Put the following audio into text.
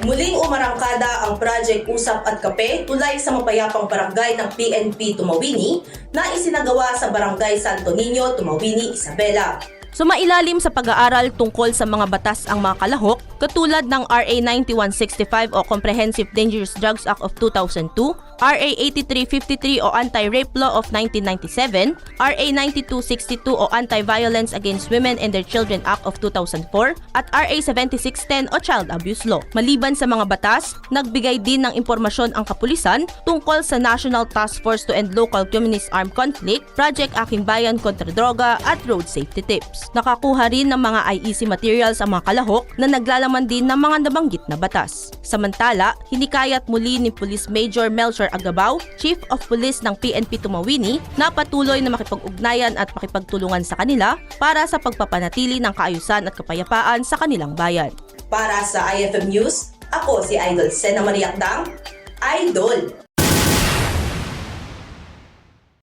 Muling umarangkada ang Project Usap at Kape tulay sa mapayapang barangay ng PNP Tumawini na isinagawa sa Barangay Santo Niño, Tumawini, Isabela. Sumailalim sa pag-aaral tungkol sa mga batas ang mga kalahok katulad ng RA 9165 o Comprehensive Dangerous Drugs Act of 2002, RA 8353 o Anti-Rape Law of 1997, RA 9262 o Anti-Violence Against Women and Their Children Act of 2004, at RA 7610 o Child Abuse Law. Maliban sa mga batas, nagbigay din ng impormasyon ang kapulisan tungkol sa National Task Force to End Local Communist Armed Conflict, Project Aking Bayan kontra Droga at Road Safety Tips. Nakakuha rin ng mga IEC materials ang mga kalahok na naglalaman din ng mga nabanggit na batas. Samantala, hinikayat muli ni Police Major Melchor Agabao, Chief of Police ng PNP Tumawini, na patuloy na makipag-ugnayan at makipagtulungan sa kanila para sa pagpapanatili ng kaayusan at kapayapaan sa kanilang bayan. Para sa IFM News, ako si Idol Sena Mariakdang, Idol!